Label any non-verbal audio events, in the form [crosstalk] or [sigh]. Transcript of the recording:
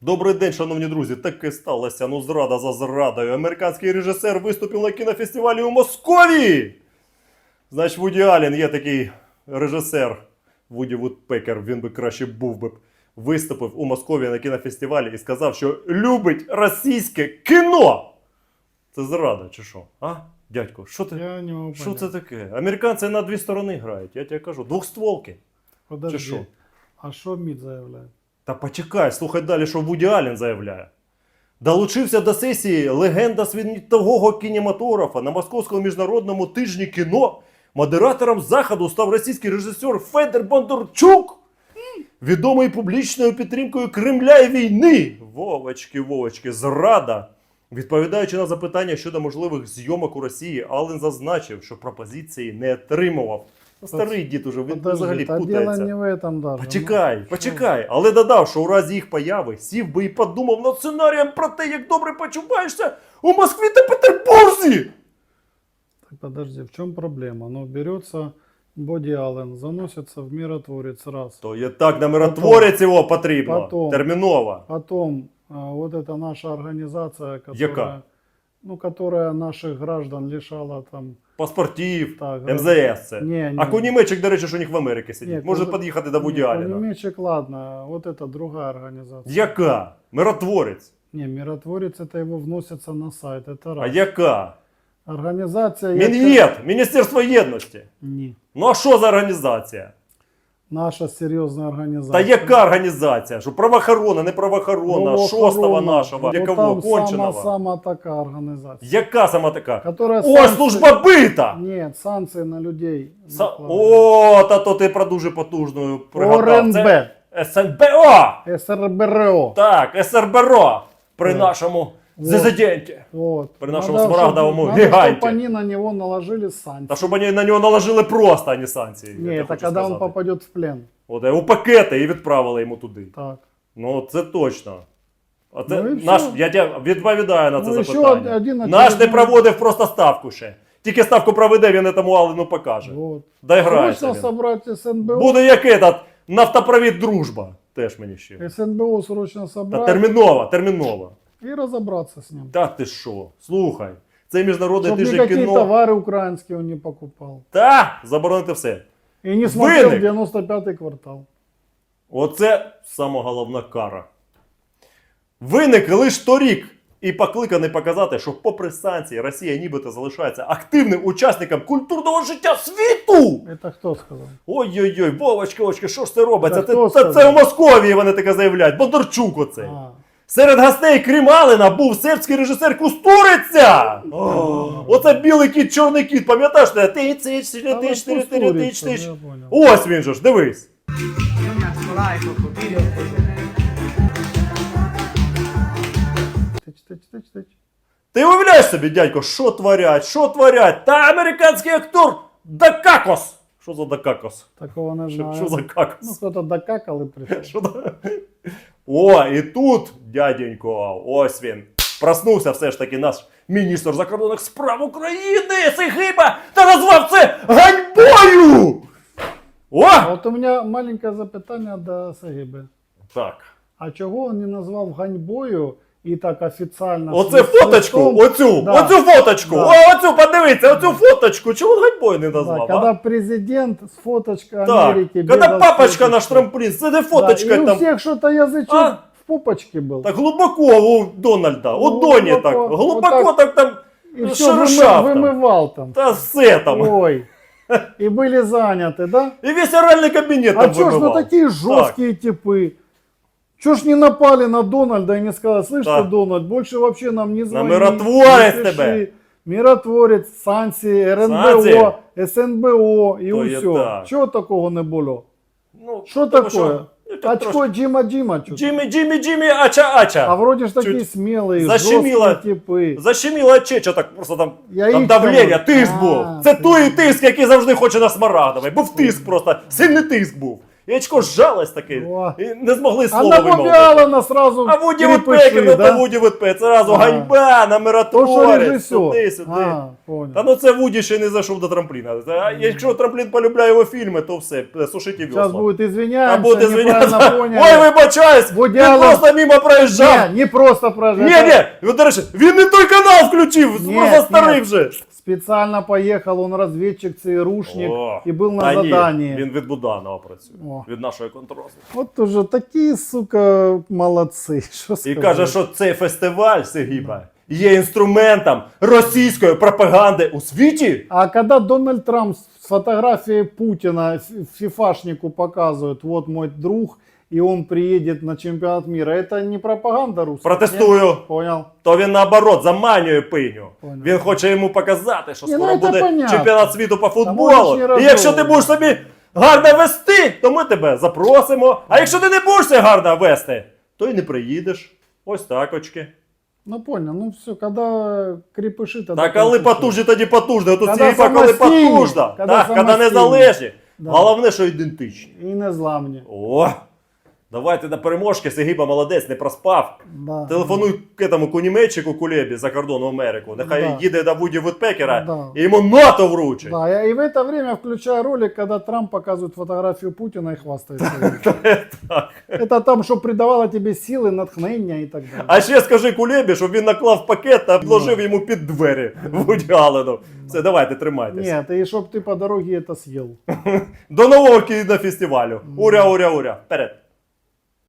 Добрий день, шановні друзі. Таке сталося. Ну, зрада за зрадою. Американський режисер виступив на кінофестивалі у Московії. Значить, Вуді Аллен є такий режисер. Вуді Вудпекер, він би краще був би. Виступив у Московії на кінофестивалі і сказав, що любить російське кіно. Це зрада, чи що? А? Дядько, що ти? Я не Що це таке? Американці на дві сторони грають, я тебе кажу. Двохстволки. Подожди. Чи що? А що МІД заявляє? Та почекай, слухай далі, що Вуді Аллен заявляє. Долучився до сесії легенда світового кінематографа на Московському міжнародному тижні кіно. Модератором заходу став російський режисер Федор Бондарчук, відомий публічною підтримкою Кремля і війни. Вовочки, Вовочки, зрада. Відповідаючи на запитання щодо можливих зйомок у Росії, Аллен зазначив, що пропозиції не отримував. Старий дід уже він взагалі та путається. не в этом даже. Почекай, Ну, почекай. Але додав, що у разі їх появи сів би і подумав над сценарієм про те, як добре почуваєшся у Москві та Петербурзі. Так подожди, в чем проблема? Ну, берется Боди Аллен, заносится в миротворец раз. То є так на миротворець його потрібно. Потом. Терміново. Потом а, вот эта наша организация, которая, Яка? ну, которая наших граждан лишала там Паспортів, Так, МЗС це. Не, не. А Кунімечик, до речі, що у них в Америці сидить. Ні, Може Куни- під'їхати до Вуді Не, Аллена. Пулеметчик, ладно, вот это другая организация. Яка? Миротворець. Не, миротворец это его вносится на сайт, это раз. А яка? Организация... я Мін'єд, Міністерство єдності. Не. Ну а що за організація? Наша серьезная Та яка організація? Що правоохорона, не правоохорона, шостого нашого, Ну, якого конченого. Сама, сама такая организация. Яка сама така? Которая О, санкции- служба бита! Нет, санкции на людей. Са... О, та то ти про дуже потужну пригадав. ОРНБ. Це СНБО! СРБРО. Так, СРБРО при Так. нашому Вот. президенті. Вот. При нашому Надо, смарагдовому чтоб- надо, гиганте. чтобы они на него наложили санкции. Та щоб вони на нього наложили просто, а не санкції. я тебе Нет, это хочу когда он сказати. попадет в плен. От, е, у пакети і відправили йому туди. Так. Ну, це точно. А це Ну і наш, все. я тебе відповідаю на це Ну, і ще запитання. один наш не очередний- проводив просто ставку ще. Тільки ставку проведе, він тому Аллену покаже. Вот. Доіграється Срочно він. собрать СНБО. Буде як этот нафтопровід дружба. Теж мені ще. СНБО срочно Та собрать терміново, терміново. и разобраться с ним. Та ти що? Слухай. Цей міжнародний Чтобы тиждень никакие кіно. товары украинские он не покупал. Та заборонити все. И не смотрел Вынок. 95-й квартал. Оце сама головна кара. Виник лише торік і покликаний показати, що попри санкції Росія нібито залишається активним учасником культурного життя світу. Это кто сказал? Ой-ой-ой, Вовочки, очки, що ж це робиться? Та Це, хто це, це, сказав? у Московії вони таке заявляють. Бондарчук оцей. А, Серед гостей крім Алена був сербський режисер Кустуриця. О, Оце білий кіт, чорний кіт, пам'ятаєш? Ти ти там тиш, вот тиш, тиш, тиш, Кустурица, тиш. я понял. Ось він же ж, дивись. Тыч, тыч, тыч, тыч. Ти уявляєш собі, дядько, що творять, що творять? Та американський актор Дакакос. Що за Дакакос? Такого не Що, знаю. що за Ну, какос? кто-то докакал и пришел. О, і тут, дяденько, ось він. Проснувся все ж таки наш міністр закордонних справ України Сигиба та назвав це ганьбою! О! А от у мене маленьке запитання до Сагиби. Так. А чого він не назвав ганьбою і так офіційно? Оце сві- фоточку, свистом? оцю, Да. оцю фоточку, Да. о, оцю, подивіться, оцю фоточку, чого він ганьбою не Да, назвав? а? когда президент с фоточкой Так, Америки коли бегал с папочка фоточкой. наш трамплін, це не Да, фоточка и у там. всех что-то язычок А? в пупочке был. Так глибоко у Дональда, у Ну, Доні глибоко, так, глибоко отак. так там, и все шершав там. вымывал там. та все там. Ой. [laughs] И были заняты, да? І весь оральний кабінет А там чё ж ну вимивав. такие жесткие типы? Чё ж не напали на Дональда и не сказали, слышь Да. ты, Дональд, больше вообще нам не звони. миротворец не пиши». тебе. Миротворець, санкції, РНБО, Санкції. СНБО і То є усьо. так. Чого такого не було? Ну, Що тому такое? ну, так Очко трошки. Джима Джима. чё? Джиммі, Джиммі, Джиммі, ача, ача. А вроде ж такие Чуть смелые, защемило. жесткие типы. Защеміла чеча, так просто там, Я там їх давлення, там- тиск А, був. Це ти- той тиск, який завжди хоче на смарагдовий. Був тиск просто, сильний тиск був. І очко жалость таке. О. І не змогли А слова на вимовити. Аллена сразу А Вуді Вудпекер, ну да? то Вуді Вудпекер, А. ганьба на миротворець, сюди, сюди. А, понял. Та ну це Вуді ще не зайшов до трампліна. А якщо трамплін полюбляє його фільми, то все, сушіть і Сейчас весла. будет А извиняемся, буде неправильно звиняться. поняли. Ой, вибачаюсь! Вуді Він Аллен- просто мимо проїжджав. Не, не просто. Ні, ні, ви, до речі, він не той канал включив, Ні, просто старий ні. вже. Специально поехал, он разведчик, ЦРУшник О, и был на та ні, задании. Він від Буданова працює, О. від нашої контррозвідки. Вот уже такие, сука, молодцы. [laughs] Что І сказать? каже, що цей фестиваль Сигіба є інструментом російської пропаганди у світі. А когда Дональд Трамп с фотографией Путина ф- фифашнику показывают, вот мой друг, и он приедет на чемпионат мира, это не пропаганда русская? Протестую. Нет? Понял. То він наоборот заманює пиню. Понял. Він хоче йому показати, що Ні, ну, скоро це буде понятно. чемпіонат світу по можеш футболу. не І якщо ти розумувати. будеш собі гарно вести, то ми тебе запросимо. А якщо ти не будеш себе гарно вести, то й не приїдеш. Ось так очки. Ну понял, ну все, когда крепыши тогда... Так, коли потужні, тоді потужні. Тут Коли Сігіба, коли самостійні, потужна. коли Так, коли самостійні. залежить. Да. Головне, що ідентичні. И не зламні. О! Давайте на переможки. Сигіба молодець, не проспав. Да. Телефонуй к этому кунімейчику Кулебі за кордон в Америку. Нехай Да. їде до Вуді Вудпекера Да. і йому НАТО вручить. Да, и в это время включаю ролик, когда Трамп показывает фотографию Путина и хвастается. Так. [laughs] Это там, что придавало тебе силы, натхнення и так далее. А ще скажи Кулебі, щоб він наклав пакет та вложив йому під двері [laughs] Вуді Аллену. Все, давайте, тримайтеся. Нет, и чтоб ты по дороге это съел. [laughs] До нового кінофестивалю. Уря, уря, уря. Вперед.